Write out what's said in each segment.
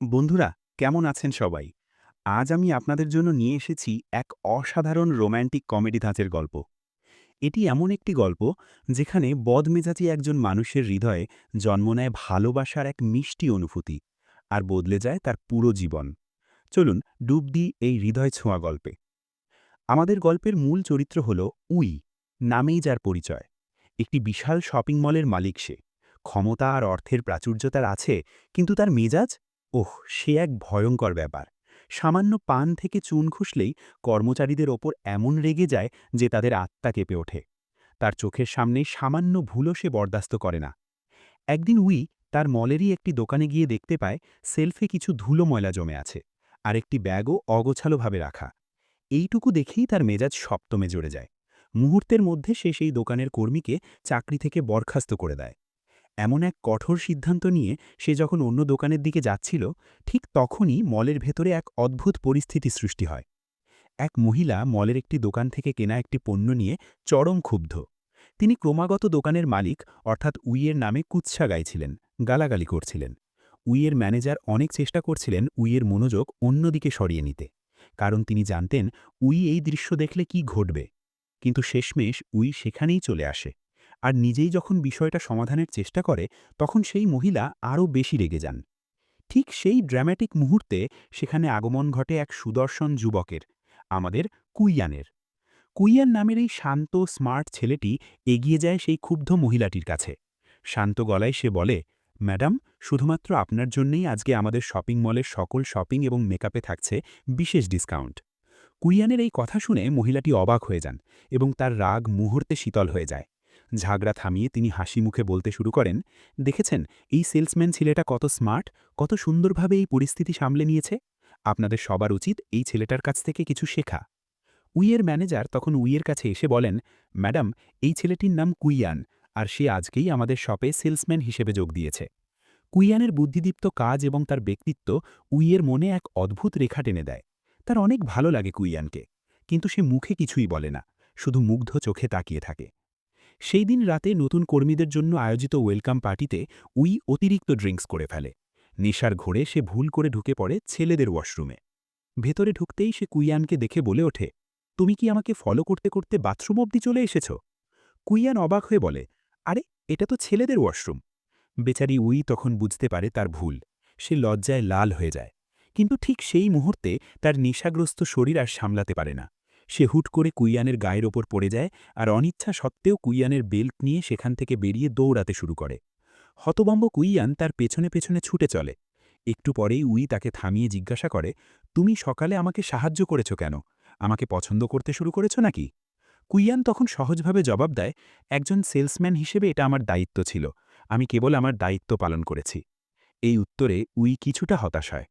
বন্ধুরা, কেমন আছেন সবাই? আজ আমি আপনাদের জন্য নিয়ে এসেছি এক অসাধারণ রোম্যান্টিক কমেডি ধাঁচের গল্প। এটি এমন একটি গল্প যেখানে বদমেজাজি একজন মানুষের হৃদয়ে জন্ম নেয় ভালোবাসার এক মিষ্টি অনুভূতি আর বদলে যায় তার পুরো জীবন। চলুন ডুব দিই এই হৃদয় ছোঁয়া গল্পে। আমাদের গল্পের মূল চরিত্র হল উই, নামেই যার পরিচয়। একটি বিশাল শপিং মলের মালিক সে। ক্ষমতা আর অর্থের প্রাচুর্যতার আছে, কিন্তু তার মেজাজ ওহ, সে এক ভয়ঙ্কর ব্যাপার। সামান্য পান থেকে চুন খুসলেই কর্মচারীদের ওপর এমন রেগে যায় যে তাদের আত্মা কেঁপে ওঠে। তার চোখের সামনে সামান্য ভুলও সে বরদাস্ত করে না। একদিন উই তার মলেরই একটি দোকানে গিয়ে দেখতে পায় সেলফে কিছু ধুলো ময়লা জমে আছে আর একটি ব্যাগও অগোছালোভাবে রাখা। এইটুকু দেখেই তার মেজাজ সপ্তমে জড়ে যায়। মুহূর্তের মধ্যে সে সেই দোকানের কর্মীকে চাকরি থেকে বরখাস্ত করে দেয়। এমন এক কঠোর সিদ্ধান্ত নিয়ে সে যখন অন্য দোকানের দিকে যাচ্ছিল, ঠিক তখনই মলের ভেতরে এক অদ্ভুত পরিস্থিতি সৃষ্টি হয়। এক মহিলা মলের একটি দোকান থেকে কেনা একটি পণ্য নিয়ে চরম ক্ষুব্ধ। তিনি ক্রমাগত দোকানের মালিক, অর্থাৎ উইয়ের নামে কুৎসা গাইছিলেন, গালাগালি করছিলেন। উইয়ের ম্যানেজার অনেক চেষ্টা করছিলেন উইয়ের মনোযোগ অন্যদিকে সরিয়ে নিতে। কারণ তিনি জানতেন, উই এই দৃশ্য দেখলে কি ঘটবে। কিন্তু শেষমেশ উই সেখানেই চলে আসে। আর নিজেই যখন বিষয়টা সমাধানের চেষ্টা করে, তখন সেই মহিলা আরও বেশি রেগে যান। ঠিক সেই ড্রামাটিক মুহূর্তে সেখানে আগমন ঘটে এক সুদর্শন যুবকের, আমাদের কুইয়ানের। কুইয়ান নামের এই শান্ত, স্মার্ট ছেলেটি এগিয়ে যায় সেই ক্ষুব্ধ মহিলাটির কাছে। শান্ত গলায় সে বলে, ম্যাডাম, শুধুমাত্র আপনার জন্যই আজকে আমাদের শপিং মলের সকল শপিং এবং মেকআপে থাকছে বিশেষ ডিসকাউন্ট। কুইয়ানের এই কথা শুনে মহিলাটি অবাক হয়ে যান এবং তার রাগ মুহূর্তে শীতল হয়ে যায়। ঝাগড়া থামিয়ে তিনি হাসি মুখে বলতে শুরু করেন, দেখেছেন, এই সেলসম্যান ছেলেটা কত স্মার্ট, কত সুন্দরভাবে এই পরিস্থিতি সামলে নিয়েছে? আপনাদের সবার উচিত এই ছেলেটার কাছ থেকে কিছু শেখা। উইয়ের ম্যানেজার তখন উইয়ের কাছে এসে বলেন, ম্যাডাম, এই ছেলেটির নাম কুইয়ান, আর সে আজকেই আমাদের শপে সেলসম্যান হিসেবে যোগ দিয়েছে। কুইয়ানের বুদ্ধিদীপ্ত কাজ এবং তার ব্যক্তিত্ব উইয়ের মনে এক অদ্ভুত রেখা টেনে দেয়। তার অনেক ভালো লাগে কুইয়ানকে, কিন্তু সে মুখে কিছুই বলে না, শুধু মুগ্ধ চোখে তাকিয়ে থাকে। সেই দিন রাতে নতুন কর্মীদের জন্য আয়োজিত ওয়েলকাম পার্টিতে উই অতিরিক্ত ড্রিঙ্কস করে ফেলে। নেশার ঘোরে সে ভুল করে ঢুকে পড়ে ছেলেদের ওয়াশরুমে। ভেতরে ঢুকতেই সে কুইয়ানকে দেখে বলে ওঠে, তুমি কি আমাকে ফলো করতে করতে বাথরুম অবধি চলে এসেছ? কুইয়ান অবাক হয়ে বলে, আরে, এটা তো ছেলেদের ওয়াশরুম। বেচারি উই তখন বুঝতে পারে তার ভুল। সে লজ্জায় লাল হয়ে যায়। কিন্তু ঠিক সেই মুহূর্তে তার নেশাগ্রস্ত শরীর আর সামলাতে পারে না। সে হুট করে কুইয়ানের গায়ের ওপর পড়ে যায় আর অনিচ্ছা সত্ত্বেও কুইয়ানের বেল্ট নিয়ে সেখান থেকে বেরিয়ে দৌড়াতে শুরু করে। হতবম্ব কুইয়ান তার পেছনে পেছনে ছুটে চলে। একটু পরেই উই তাকে থামিয়ে জিজ্ঞাসা করে, তুমি সকালে আমাকে সাহায্য করেছ কেন? আমাকে পছন্দ করতে শুরু করেছ নাকি? কুইয়ান তখন সহজভাবে জবাব দেয়, একজন সেলসম্যান হিসেবে এটা আমার দায়িত্ব ছিল। আমি কেবল আমার দায়িত্ব পালন করেছি। এই উত্তরে উই কিছুটা হতাশ হয়।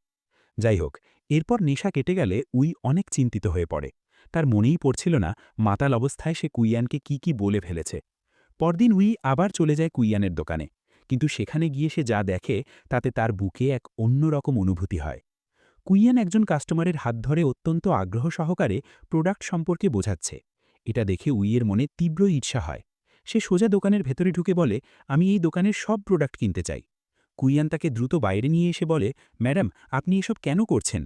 যাই হোক, এরপর নেশা কেটে গেলে উই অনেক চিন্তিত হয়ে পড়ে। তার মনেই পড়ছিল না মাতাল অবস্থায় সে কুইয়ানকে কি কি বলে ফেলেছে। পরদিন উই আবার চলে যায় কুইয়ানের দোকানে, কিন্তু সেখানে গিয়ে সে যা দেখে তাতে তার বুকে এক অন্যরকম অনুভূতি হয়। কুইয়ান একজন কাস্টমারের হাত ধরে অত্যন্ত আগ্রহ সহকারে প্রোডাক্ট সম্পর্কে বোঝাচ্ছে। এটা দেখে উইয়ের মনে তীব্র ঈর্ষা হয়। সে সোজা দোকানের ভেতরে ঢুকে বলে, আমি এই দোকানের সব প্রোডাক্ট কিনতে চাই। কুইয়ান তাকে দ্রুত বাইরে নিয়ে এসে বলে, ম্যাডাম, আপনি এসব কেন করছেন?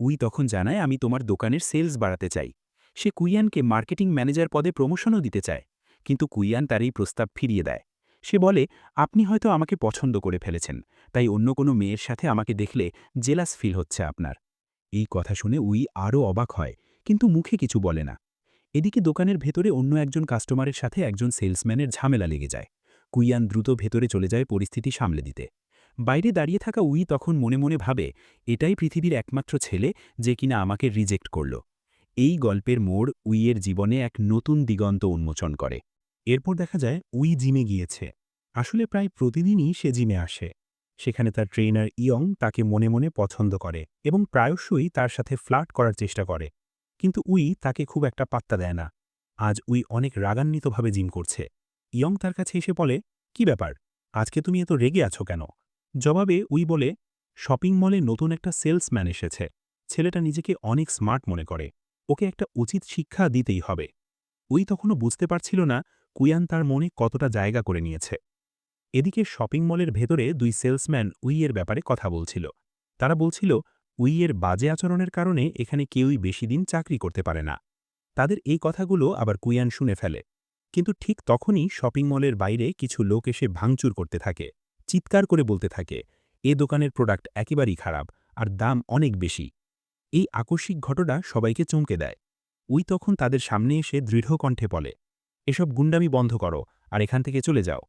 উই তখন জানায়, আমি তোমার দোকানের সেলস বাড়াতে চাই। সে কুইয়ানকে মার্কেটিং ম্যানেজার পদে প্রমোশনও দিতে চায়, কিন্তু কুইয়ান তার এই প্রস্তাব ফিরিয়ে দেয়। সে বলে, আপনি হয়তো আমাকে পছন্দ করে ফেলেছেন, তাই অন্য কোনো মেয়ের সাথে আমাকে দেখলে জেলাস ফিল হচ্ছে আপনার। এই কথা শুনে উই আরও অবাক হয়, কিন্তু মুখে কিছু বলে না। এদিকে দোকানের ভেতরে অন্য একজন কাস্টমারের সাথে একজন সেলসম্যানের ঝামেলা লেগে যায়। কুইয়ান দ্রুত ভেতরে চলে যায় পরিস্থিতি সামলে দিতে। বাইরে দাঁড়িয়ে থাকা উই তখন মনে মনে ভাবে, এটাই পৃথিবীর একমাত্র ছেলে যে কিনা আমাকে রিজেক্ট করল। এই গল্পের মোড় উইয়ের জীবনে এক নতুন দিগন্ত উন্মোচন করে। এরপর দেখা যায়, উই জিমে গিয়েছে। আসলে প্রায় প্রতিদিনই সে জিমে আসে। সেখানে তার ট্রেনার ইয়ং তাকে মনে মনে পছন্দ করে এবং প্রায়শই তার সাথে ফ্লার্ট করার চেষ্টা করে। কিন্তু উই তাকে খুব একটা পাত্তা দেয় না। আজ উই অনেক রাগান্বিতভাবে জিম করছে। ইয়ং তার কাছে এসে বলে, কি ব্যাপার? আজকে তুমি এত রেগে আছো কেন? জবাবে উই বলে, শপিং মলে নতুন একটা সেলসম্যান এসেছে। ছেলেটা নিজেকে অনেক স্মার্ট মনে করে। ওকে একটা উচিত শিক্ষা দিতেই হবে। উই তখনও বুঝতে পারছিল না কুয়ান তার মনে কতটা জায়গা করে নিয়েছে। এদিকে শপিং মলের ভেতরে দুই সেলসম্যান উইয়ের ব্যাপারে কথা বলছিল। তারা বলছিল, উইয়ের বাজে আচরণের কারণে এখানে কেউই বেশি দিন চাকরি করতে পারে না। তাদের এই কথাগুলো আবার কুইয়ান শুনে ফেলে। কিন্তু ঠিক তখনই শপিং মলের বাইরে কিছু লোক এসে ভাঙচুর করতে থাকে। চিৎকার করে বলতে থাকে, এ দোকানের প্রোডাক্ট একেবারেই খারাপ, আর দাম অনেক বেশি। এই আকস্মিক ঘটনা সবাইকে চমকে দেয়। উই তখন তাদের সামনে এসে দৃঢ় কণ্ঠে বলে, এসব গুন্ডামি বন্ধ করো, আর এখান থেকে চলে যাও।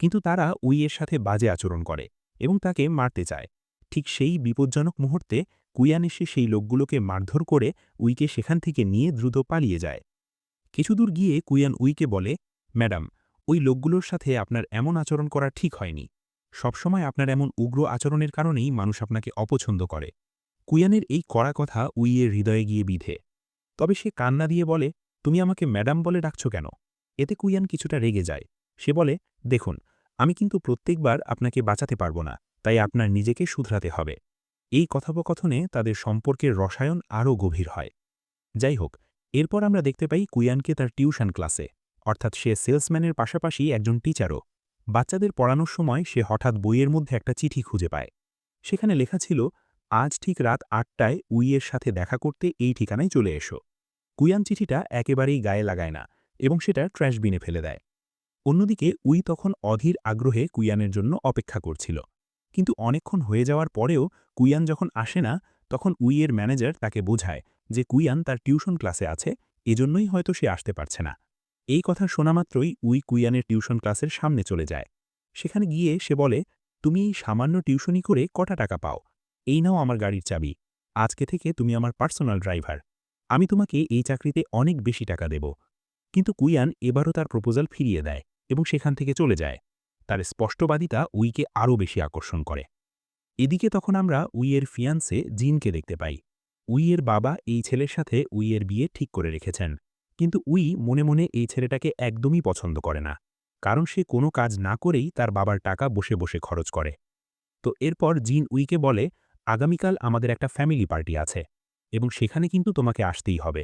কিন্তু তারা উইয়ের সাথে বাজে আচরণ করে এবং তাকে মারতে চায়। ঠিক সেই বিপজ্জনক মুহূর্তে কুইয়ান এসে সেই লোকগুলোকে মারধর করে উইকে সেখান থেকে নিয়ে দ্রুত পালিয়ে যায়। কিছুদূর গিয়ে কুইয়ান উইকে বলে, ম্যাডাম, ওই লোকগুলোর সাথে আপনার এমন আচরণ করা ঠিক হয়নি। সবসময় আপনার এমন উগ্র আচরণের কারণেই মানুষ আপনাকে অপছন্দ করে। কুইয়ানের এই কড়া কথা উইয়ের হৃদয়ে গিয়ে বিধে। তবে সে কান্না দিয়ে বলে, তুমি আমাকে ম্যাডাম বলে ডাকছ কেন? এতে কুইয়ান কিছুটা রেগে যায়। সে বলে, দেখুন, আমি কিন্তু প্রত্যেকবার আপনাকে বাঁচাতে পারব না, তাই আপনার নিজেকে শুধরাতে হবে। এই কথোপকথনে তাদের সম্পর্কের রসায়ন আরও গভীর হয়। যাই হোক, এরপর আমরা দেখতে পাই কুইয়ানকে তার টিউশন ক্লাসে। অর্থাৎ সে সেলসম্যানের পাশাপাশি একজন টিচারও। বাচ্চাদের পড়ানোর সময় সে হঠাৎ বইয়ের মধ্যে একটা চিঠি খুঁজে পায়। সেখানে লেখা ছিল, আজ ঠিক রাত আটটায় উইয়ের সাথে দেখা করতে এই ঠিকানায় চলে এসো। কুইয়ান চিঠিটা একেবারেই গায়ে লাগায় না এবং সেটা ট্র্যাশ বিনে ফেলে দেয়। অন্যদিকে, উই তখন অধীর আগ্রহে কুইয়ানের জন্য অপেক্ষা করছিল। কিন্তু অনেকক্ষণ হয়ে যাওয়ার পরেও কুইয়ান যখন আসে না, তখন উইয়ের ম্যানেজার তাকে বোঝায় যে কুইয়ান তার টিউশন ক্লাসে আছে, এজন্যই হয়তো সে আসতে পারছে না। এই কথা শোনামাত্রই উই কুইয়ানের টিউশন ক্লাসের সামনে চলে যায়। সেখানে গিয়ে সে বলে, তুমি এই সামান্য টিউশনি করে কটা টাকা পাও? এই নাও আমার গাড়ির চাবি। আজকে থেকে তুমি আমার পার্সোনাল ড্রাইভার। আমি তোমাকে এই চাকরিতে অনেক বেশি টাকা দেব। কিন্তু কুইয়ান এবারও তার প্রপোজাল ফিরিয়ে দেয় এবং সেখান থেকে চলে যায়। তার স্পষ্টবাদিতা উইকে আরও বেশি আকর্ষণ করে। এদিকে তখন আমরা উইয়ের ফিয়ান্সে জিনকে দেখতে পাই। উইয়ের বাবা এই ছেলের সাথে উইয়ের বিয়ে ঠিক করে রেখেছেন। কিন্তু উই মনে মনে এই ছেলেটাকে একদমই পছন্দ করে না, কারণ সে কোনো কাজ না করেই তার বাবার টাকা বসে বসে খরচ করে। তো এরপর জিন উইকে বলে, আগামীকাল আমাদের একটা ফ্যামিলি পার্টি আছে এবং সেখানে কিন্তু তোমাকে আসতেই হবে।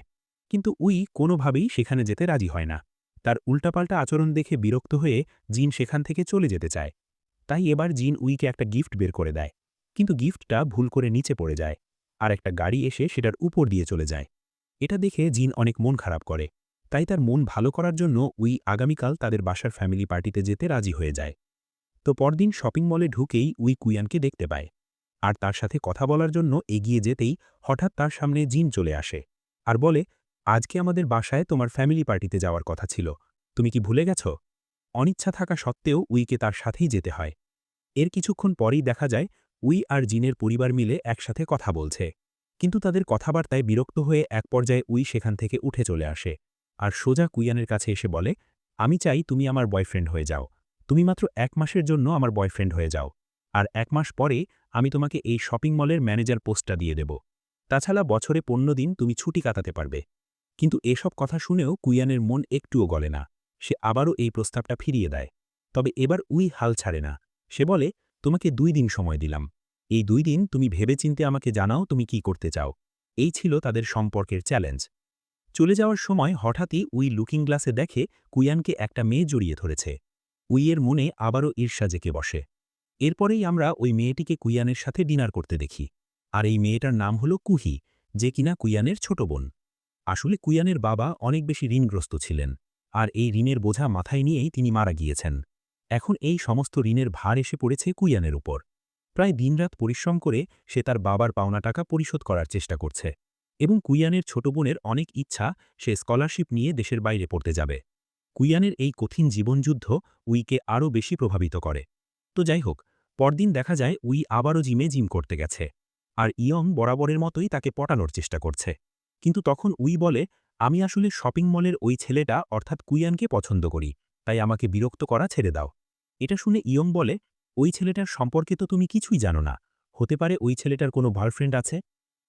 কিন্তু উই কোনোভাবেই সেখানে যেতে রাজি হয় না। তার উল্টাপাল্টা আচরণ দেখে বিরক্ত হয়ে জিন সেখান থেকে চলে যেতে চায়। তাই এবার জিন উইকে একটা গিফট বের করে দেয়। কিন্তু গিফটটা ভুল করে নিচে পড়ে যায় আর একটা গাড়ি এসে সেটার উপর দিয়ে চলে যায়। এটা দেখে জিন অনেক মন খারাপ করে। তাই তার মন ভালো করার জন্য উই আগামীকাল তাদের বাসার ফ্যামিলি পার্টিতে যেতে রাজি হয়ে যায়। তো পরদিন শপিং মলে ঢুকেই উই কুইয়ানকে দেখতে পায়। আর তার সাথে কথা বলার জন্য এগিয়ে যেতেই হঠাৎ তার সামনে জিন চলে আসে। আর বলে, আজকে আমাদের বাসায় তোমার ফ্যামিলি পার্টিতে যাওয়ার কথা ছিল। তুমি কি ভুলে গেছ? অনিচ্ছা থাকা সত্ত্বেও উইকে তার সাথেই যেতে হয়। এর কিছুক্ষণ পরেই দেখা যায়, উই আর জিনের পরিবার মিলে একসাথে কথা বলছে। কিন্তু তাদের কথাবার্তায় বিরক্ত হয়ে এক পর্যায়ে উই সেখান থেকে উঠে চলে আসে। আর সোজা কুইয়ানের কাছে এসে বলে, আমি চাই তুমি আমার বয়ফ্রেন্ড হয়ে যাও। তুমি মাত্র এক মাসের জন্য আমার বয়ফ্রেন্ড হয়ে যাও। আর এক মাস পরে আমি তোমাকে এই শপিং মলের ম্যানেজার পোস্টটা দিয়ে দেব। তাছাড়া বছরে পনেরো দিন তুমি ছুটি কাটাতে পারবে কিন্তু এসব কথা শুনেও কুইয়ানের মন একটুও গলে না। সে আবারও এই প্রস্তাবটা ফিরিয়ে দেয়। তবে এবার উই হাল ছাড়ে না। সে বলে, তোমাকে দুই দিন সময় দিলাম। এই দুই দিন তুমি ভেবেচিন্তে আমাকে জানাও তুমি কি করতে চাও। এই ছিল তাদের সম্পর্কের চ্যালেঞ্জ। চলে যাওয়ার সময় হঠাৎই উই লুকিং গ্লাসে দেখে কুইয়ানকে একটা মেয়ে জড়িয়ে ধরেছে। উইয়ের মনে আবারও ঈর্ষা জেকে বসে। এরপরেই আমরা ওই মেয়েটিকে কুইয়ানের সাথে ডিনার করতে দেখি। আর এই মেয়েটার নাম হল কুহি, যে কিনা কুইয়ানের ছোট বোন। আসলে কুইয়ানের বাবা অনেক বেশি ঋণগ্রস্ত ছিলেন, আর এই ঋণের বোঝা মাথায় নিয়েই তিনি মারা গিয়েছেন। এখন এই সমস্ত ঋণের ভার এসে পড়েছে কুইয়ানের উপর। প্রায় দিনরাত পরিশ্রম করে সে তার বাবার পাওনা টাকা পরিশোধ করার চেষ্টা করছে এবং কুইয়ানের ছোট বোনের অনেক ইচ্ছা সে স্কলারশিপ নিয়ে দেশের বাইরে পড়তে যাবে। কুইয়ানের এই কঠিন জীবনযুদ্ধ উইকে আরও বেশি প্রভাবিত করে। তো যাই হোক, পরদিন দেখা যায় উই আবারও জিমে জিম করতে গেছে আর ইয়ং বরাবরের মতোই তাকে পটানোর চেষ্টা করছে। কিন্তু তখন উই বলে, আমি আসলে শপিং মলের ওই ছেলেটা, অর্থাৎ কুইয়ানকে পছন্দ করি, তাই আমাকে বিরক্ত করা ছেড়ে দাও। এটা শুনে ইয়ং বলে ওই ছেলেটার সম্পর্কে তো তুমি কিছুই জানো না। হতে পারে ওই ছেলেটার কোনো গার্লফ্রেন্ড আছে?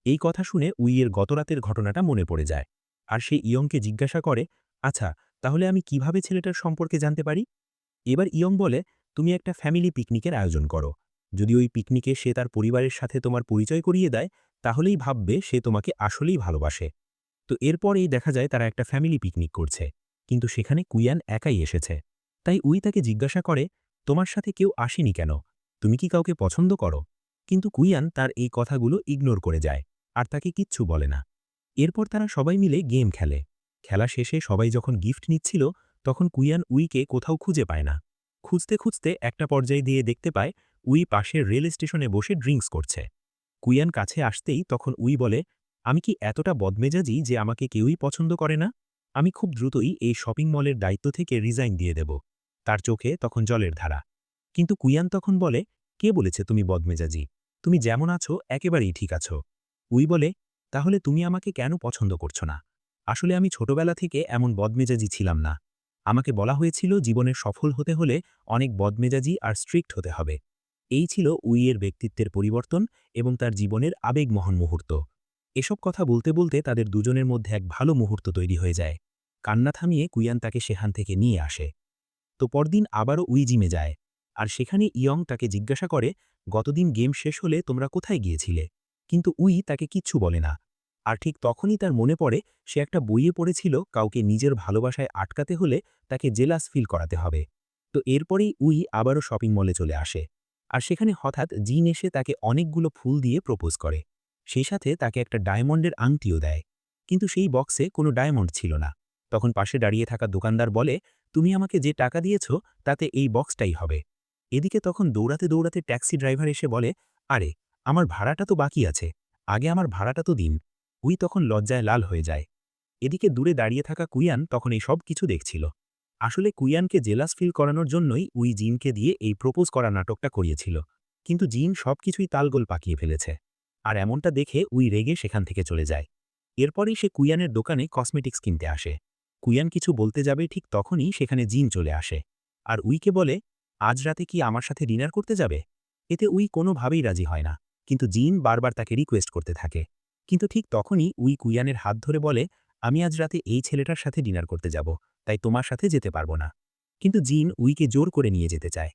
এই কথা শুনে উইয়ের গতরাতের ঘটনাটা মনে পড়ে যায়। আর সে ইয়ংকে জিজ্ঞাসা করে আচ্ছা তাহলে আমি কীভাবে ছেলেটার সম্পর্কে জানতে পারি? এবার ইয়ং বলে, তুমি একটা ফ্যামিলি পিকনিকের আয়োজন করো। যদি ওই পিকনিকে সে তার পরিবারের সাথে তোমার পরিচয় করিয়ে দেয়, তাহলেই ভাববে সে তোমাকে আসলেই ভালোবাসে। তো এরপরেই দেখা যায় তারা একটা ফ্যামিলি পিকনিক করছে। কিন্তু সেখানে কুইয়ান একাই এসেছে। তাই উই তাকে জিজ্ঞাসা করে তোমার সাথে কেউ আসেনি কেন? তুমি কি কাউকে পছন্দ করো? কিন্তু কুইয়ান তার এই কথাগুলো ইগনোর করে যায়, আর তাকে কিচ্ছু বলে না। এরপর তারা সবাই মিলে গেম খেলে। খেলা শেষে সবাই যখন গিফট নিচ্ছিল, তখন কুইয়ান উইকে কোথাও খুঁজে পায় না। খুঁজতে খুঁজতে একটা পর্যায়ে দিয়ে দেখতে পায়, উই পাশের রেল স্টেশনে বসে ড্রিঙ্কস করছে। কুইয়ান কাছে আসতেই তখন উই বলে, আমি কি এতটা বদমেজাজি যে আমাকে কেউই পছন্দ করে না? আমি খুব দ্রুতই এই শপিং মলের দায়িত্ব থেকে রিজাইন দিয়ে দেব। তার চোখে তখন জলের ধারা। কিন্তু কুইয়ান তখন বলে, কে বলেছে তুমি বদমেজাজি? তুমি যেমন আছো, একেবারেই ঠিক আছো। উই বলে, তাহলে তুমি আমাকে কেন পছন্দ করছ না? আসলে আমি ছোটবেলা থেকে এমন বদমেজাজি ছিলাম না। আমাকে বলা হয়েছিল জীবনে সফল হতে হলে অনেক বদমেজাজি আর স্ট্রিক্ট হতে হবে। এই ছিল উইয়ের ব্যক্তিত্বের পরিবর্তন এবং তার জীবনের আবেগমহন মুহূর্ত। এসব কথা বলতে বলতে তাদের দুজনের মধ্যে এক ভালো মুহূর্ত তৈরি হয়ে যায়। কান্না থামিয়ে কুইয়ান তাকে সেখান থেকে নিয়ে আসে। তো পরদিন আবারও উই জিমে যায়। আর সেখানে ইয়ং তাকে জিজ্ঞাসা করে, গতদিন গেম শেষ হলে তোমরা কোথায় গিয়েছিলে? কিন্তু উই তাকে কিচ্ছু বলে না। আর ঠিক তখনই তার মনে পড়ে, সে একটা বইয়ে পড়েছিল, কাউকে নিজের ভালোবাসায় আটকাতে হলে তাকে জেলাস ফিল করাতে হবে। তো এরপরেই উই আবারও শপিং মলে চলে আসে। আর সেখানে হঠাৎ জিন এসে তাকে অনেকগুলো ফুল দিয়ে প্রপোজ করে। সেই সাথে তাকে একটা ডায়মন্ডের আংটিও দেয়। কিন্তু সেই বক্সে কোনো ডায়মন্ড ছিল না। তখন পাশে দাঁড়িয়ে থাকা দোকানদার বলে তুমি আমাকে যে টাকা দিয়েছ, তাতে এই বক্সটাই হবে। এদিকে তখন দৌড়াতে দৌড়াতে ট্যাক্সি ড্রাইভার এসে বলে, আরে, আমার ভাড়াটা তো বাকি আছে। আগে আমার ভাড়াটা তো দিন। উই তখন লজ্জায় লাল হয়ে যায়। এদিকে দূরে দাঁড়িয়ে থাকা কুইয়ান তখন এই সব কিছু দেখছিল। আসলে কুইয়ানকে জেলাস ফিল করানোর জন্যই উই জিনকে দিয়ে এই প্রপোজ করা নাটকটা করিয়েছিল। কিন্তু জিন সবকিছুই তালগোল পাকিয়ে ফেলেছে। আর এমনটা দেখে উই রেগে সেখান থেকে চলে যায়। এরপরেই সে কুইয়ানের দোকানে কসমেটিক্স কিনতে আসে। কুইয়ান কিছু বলতে যাবে ঠিক তখনই সেখানে জিন চলে আসে। আর উইকে বলে, আজ রাতে কি আমার সাথে ডিনার করতে যাবে? এতে উই কোনোভাবেই রাজি হয় না, কিন্তু জিন বারবার তাকে রিকোয়েস্ট করতে থাকে। কিন্তু ঠিক তখনই উই কুইয়ানের হাত ধরে বলে, আমি আজ রাতে এই ছেলেটার সাথে ডিনার করতে যাব, তাই তোমার সাথে যেতে পারব না। কিন্তু জিন উইকে জোর করে নিয়ে যেতে চায়।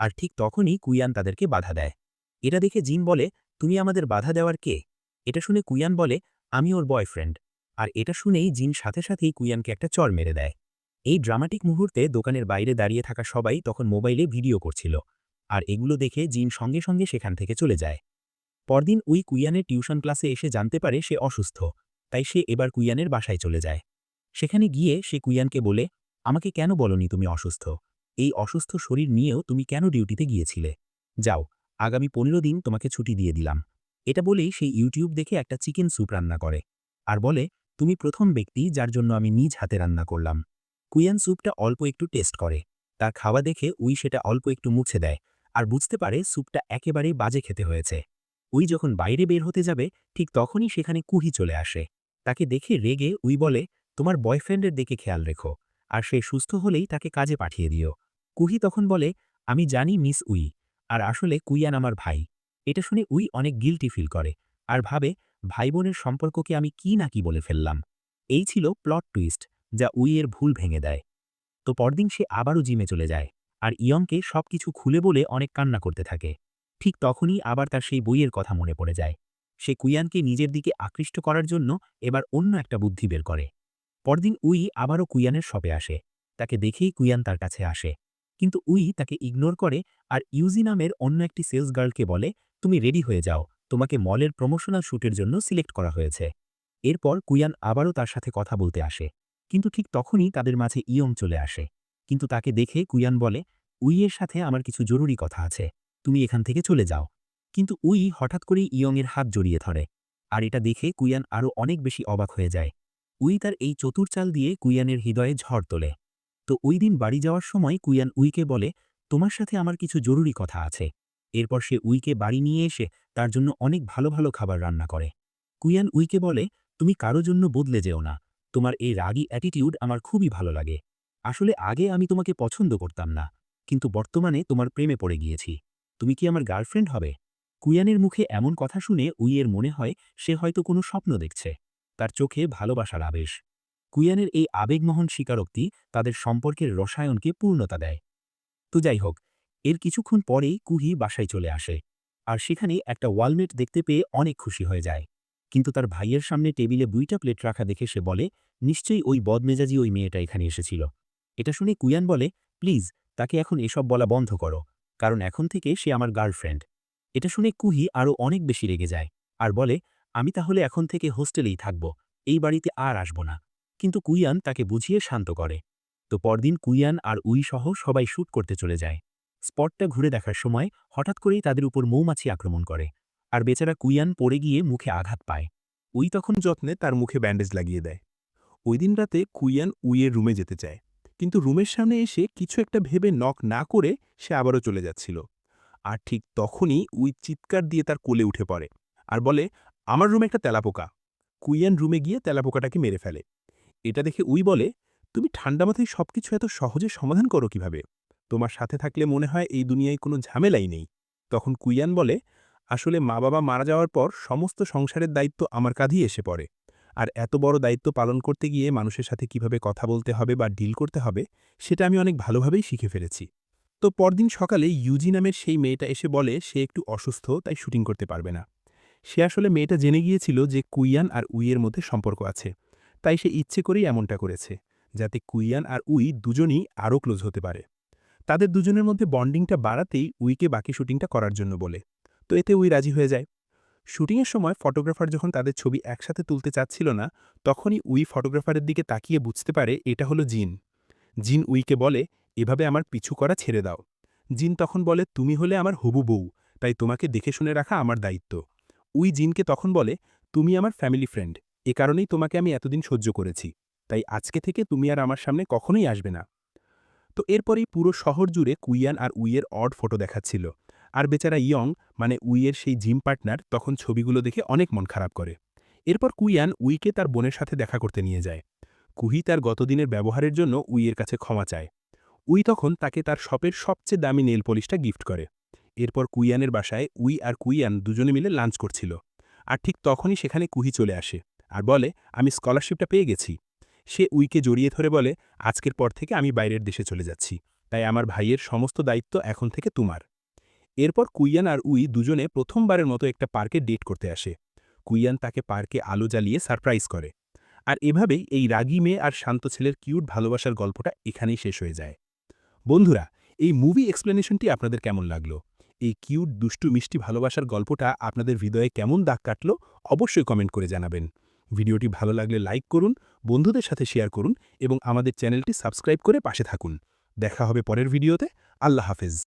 আর ঠিক তখনই কুইয়ান তাদেরকে বাধা দেয়। এটা দেখে জিন বলে, তুমি আমাদের বাধা দেওয়ার কে? এটা শুনে কুইয়ান বলে, আমি ওর বয়ফ্রেন্ড আর এটা শুনেই জিন সাথে সাথেই কুইয়ানকে একটা চর মেরে দেয়। এই ড্রামাটিক মুহূর্তে দোকানের বাইরে দাঁড়িয়ে থাকা সবাই তখন মোবাইলে ভিডিও করছিল আর এগুলো দেখে জিন সঙ্গে সঙ্গে সেখান থেকে চলে যায়। পরদিন উই কুইয়ানের টিউশন ক্লাসে এসে জানতে পারে সে অসুস্থ, তাই সে এবার কুইয়ানের বাসায় চলে যায়। সেখানে গিয়ে সে কুইয়ানকে বলে, আমাকে কেন বলনি তুমি অসুস্থ? এই অসুস্থ শরীর নিয়েও তুমি কেন ডিউটিতে গিয়েছিলে? যাও, আগামী পনেরো দিন তোমাকে ছুটি দিয়ে দিলাম। এটা বলেই সেই ইউটিউব দেখে একটা চিকেন স্যুপ রান্না করে আর বলে তুমি প্রথম ব্যক্তি যার জন্য আমি নিজ হাতে রান্না করলাম। কুইয়ান স্যুপটা অল্প একটু টেস্ট করে। তার খাওয়া দেখে উই সেটা অল্প একটু মুছে দেয়। আর বুঝতে পারে স্যুপটা একেবারেই বাজে খেতে হয়েছে। উই যখন বাইরে বের হতে যাবে, ঠিক তখনই সেখানে কুহি চলে আসে। তাকে দেখে রেগে উই বলে, তোমার বয়ফ্রেন্ডের দিকে খেয়াল রেখো। আর সে সুস্থ হলেই তাকে কাজে পাঠিয়ে দিও। কুহি তখন বলে, আমি জানি মিস উই। আর আসলে কুইয়ান আমার ভাই। এটা শুনে উই অনেক গিলটি ফিল করে। আর ভাবে ভাই বোনের সম্পর্ককে আমি কি না কি বলে ফেললাম। এই ছিল প্লট টুইস্ট যা উইয়ের ভুল ভেঙে দেয়। তো পরদিন সে আবারও জিমে চলে যায় আর ইয়ংকে সবকিছু খুলে বলে অনেক কান্না করতে থাকে। ঠিক তখনই আবার তার সেই বইয়ের কথা মনে পড়ে যায়। সে কুইয়ানকে নিজের দিকে আকৃষ্ট করার জন্য এবার অন্য একটা বুদ্ধি বের করে। পরদিন উই আবারও কুইয়ানের শপে আসে। তাকে দেখেই কুইয়ান তার কাছে আসে। কিন্তু উই তাকে ইগনোর করে আর ইউজি নামের অন্য একটি সেলস গার্লকে বলে, তুমি রেডি হয়ে যাও। তোমাকে মলের প্রমোশনাল শ্যুটের জন্য সিলেক্ট করা হয়েছে। এরপর কুইয়ান আবারও তার সাথে কথা বলতে আসে। কিন্তু ঠিক তখনই তাদের মাঝে ইয়ং চলে আসে। কিন্তু তাকে দেখে কুইয়ান বলে উইয়ের সাথে আমার কিছু জরুরি কথা আছে। তুমি এখান থেকে চলে যাও। কিন্তু উই হঠাৎ করেই ইয়ংয়ের হাত জড়িয়ে ধরে। আর এটা দেখে কুইয়ান আরও অনেক বেশি অবাক হয়ে যায়। উই তার এই চতুর চাল দিয়ে কুইয়ানের হৃদয়ে ঝড় তোলে। তো ওই দিন বাড়ি যাওয়ার সময় কুইয়ান উইকে বলে, তোমার সাথে আমার কিছু জরুরি কথা আছে। এরপর সে উইকে বাড়ি নিয়ে এসে তার জন্য অনেক ভালো ভালো খাবার রান্না করে। কুইয়ান উইকে বলে, তুমি কারও জন্য বদলে যেও না। তোমার এই রাগী অ্যাটিটিউড আমার খুবই ভালো লাগে। আসলে আগে আমি তোমাকে পছন্দ করতাম না, কিন্তু বর্তমানে তোমার প্রেমে পড়ে গিয়েছি। তুমি কি আমার গার্লফ্রেন্ড হবে? কুইয়ানের মুখে এমন কথা শুনে উইয়ের মনে হয়, সে হয়তো কোনো স্বপ্ন দেখছে। তার চোখে ভালোবাসার আবেশ। কুইয়ানের এই আবেগমহন স্বীকারোক্তি তাদের সম্পর্কের রসায়নকে পূর্ণতা দেয়। তো যাই হোক এর কিছুক্ষণ পরেই কুহি বাসায় চলে আসে আর সেখানে একটা ওয়ালমেট দেখতে পেয়ে অনেক খুশি হয়ে যায়। কিন্তু তার ভাইয়ের সামনে টেবিলে দুইটা প্লেট রাখা দেখে সে বলে, নিশ্চয়ই ওই বদমেজাজি ওই মেয়েটা এখানে এসেছিল। এটা শুনে কুইয়ান বলে, প্লিজ, তাকে এখন এসব বলা বন্ধ করো, কারণ এখন থেকে সে আমার গার্লফ্রেন্ড। এটা শুনে কুহি আরও অনেক বেশি রেগে যায় আর বলে, আমি তাহলে এখন থেকে হোস্টেলেই থাকব, এই বাড়িতে আর আসব না। কিন্তু কুইয়ান তাকে বুঝিয়ে শান্ত করে। তো পরদিন কুইয়ান আর উই সহ সবাই শ্যুট করতে চলে যায়। স্পটটা ঘুরে দেখার সময় হঠাৎ করেই তাদের উপর মৌমাছি আক্রমণ করে, আর বেচারা কুইয়ান পড়ে গিয়ে মুখে আঘাত পায়। উই তখন যত্নে তার মুখে ব্যান্ডেজ লাগিয়ে দেয়। ওই দিন রাতে কুইয়ান উইয়ের রুমে যেতে চায়, কিন্তু রুমের সামনে এসে কিছু একটা ভেবে নক না করে সে আবারও চলে যাচ্ছিল। আর ঠিক তখনই উই চিৎকার দিয়ে তার কোলে উঠে পড়ে আর বলে, আমার রুমে একটা তেলাপোকা। কুইয়ান রুমে গিয়ে তেলাপোকাটাকে মেরে ফেলে। এটা দেখে উই বলে, তুমি ঠান্ডা মাথায় সবকিছু এত সহজে সমাধান করো কীভাবে? তোমার সাথে থাকলে মনে হয় এই দুনিয়ায় কোনো ঝামেলাই নেই। তখন কুইয়ান বলে, আসলে মা বাবা মারা যাওয়ার পর সমস্ত সংসারের দায়িত্ব আমার কাঁধেই এসে পড়ে। আর এত বড় দায়িত্ব পালন করতে গিয়ে মানুষের সাথে কীভাবে কথা বলতে হবে বা ডিল করতে হবে, সেটা আমি অনেক ভালোভাবেই শিখে ফেলেছি। তো পরদিন সকালে ইউজি নামের সেই মেয়েটা এসে বলে, সে একটু অসুস্থ, তাই শুটিং করতে পারবে না। সে আসলে মেয়েটা জেনে গিয়েছিল যে কুইয়ান আর উইয়ের মধ্যে সম্পর্ক আছে, তাই সে ইচ্ছে করেই এমনটা করেছে, যাতে কুইয়ান আর উই দুজনই আরও ক্লোজ হতে পারে। তাদের দুজনের মধ্যে বন্ডিংটা বাড়াতেই উইকে বাকি শুটিংটা করার জন্য বলে। তো এতে উই রাজি হয়ে যায়। শুটিংয়ের সময় ফটোগ্রাফার যখন তাদের ছবি একসাথে তুলতে চাচ্ছিল না, তখনই উই ফটোগ্রাফারের দিকে তাকিয়ে বুঝতে পারে এটা হলো জিন। জিন উইকে বলে, এভাবে আমার পিছু করা ছেড়ে দাও। জিন তখন বলে, তুমি হলে আমার হবু বউ, তাই তোমাকে দেখে শুনে রাখা আমার দায়িত্ব। উই জিনকে তখন বলে, তুমি আমার ফ্যামিলি ফ্রেন্ড, এ কারণেই তোমাকে আমি এতদিন সহ্য করেছি, তাই আজকে থেকে তুমি আর আমার সামনে কখনোই আসবে না। তো এরপরেই পুরো শহর জুড়ে কুইয়ান আর উইয়ের অড ফটো দেখাচ্ছিল। আর বেচারা ইয়ং মানে উইয়ের সেই জিম পার্টনার, তখন ছবিগুলো দেখে অনেক মন খারাপ করে। এরপর কুইয়ান উইকে তার বোনের সাথে দেখা করতে নিয়ে যায়। কুহি তার গতদিনের ব্যবহারের জন্য উইয়ের কাছে ক্ষমা চায়। উই তখন তাকে তার শপের সবচেয়ে দামি নেল পলিশটা গিফট করে। এরপর কুইয়ানের বাসায় উই আর কুইয়ান দুজনে মিলে লাঞ্চ করছিল। আর ঠিক তখনই সেখানে কুহি চলে আসে। আর বলে, আমি স্কলারশিপটা পেয়ে গেছি। সে উইকে জড়িয়ে ধরে বলে, আজকের পর থেকে আমি বাইরের দেশে চলে যাচ্ছি। তাই আমার ভাইয়ের সমস্ত দায়িত্ব এখন থেকে তোমার। এরপর কুইয়ান আর উই দুজনে প্রথমবারের মতো একটা পার্কে ডেট করতে আসে। কুইয়ান তাকে পার্কে আলো জ্বালিয়ে সারপ্রাইজ করে। আর এভাবেই এই রাগী মেয়ে আর শান্ত ছেলের কিউট ভালোবাসার গল্পটা এখানেই শেষ হয়ে যায়। বন্ধুরা, এই মুভি এক্সপ্লেনেশনটি আপনাদের কেমন লাগল? এই কিউট, দুষ্টু, মিষ্টি ভালোবাসার গল্পটা আপনাদের হৃদয়ে কেমন দাগ কাটলো অবশ্যই কমেন্ট করে জানাবেন। ভিডিওটি ভালো লাগলে লাইক করুন বন্ধুদের সাথে শেয়ার করুন এবং আমাদের চ্যানেলটি সাবস্ক্রাইব করে পাশে থাকুন। দেখা হবে পরের ভিডিওতে। আল্লাহ হাফেজ।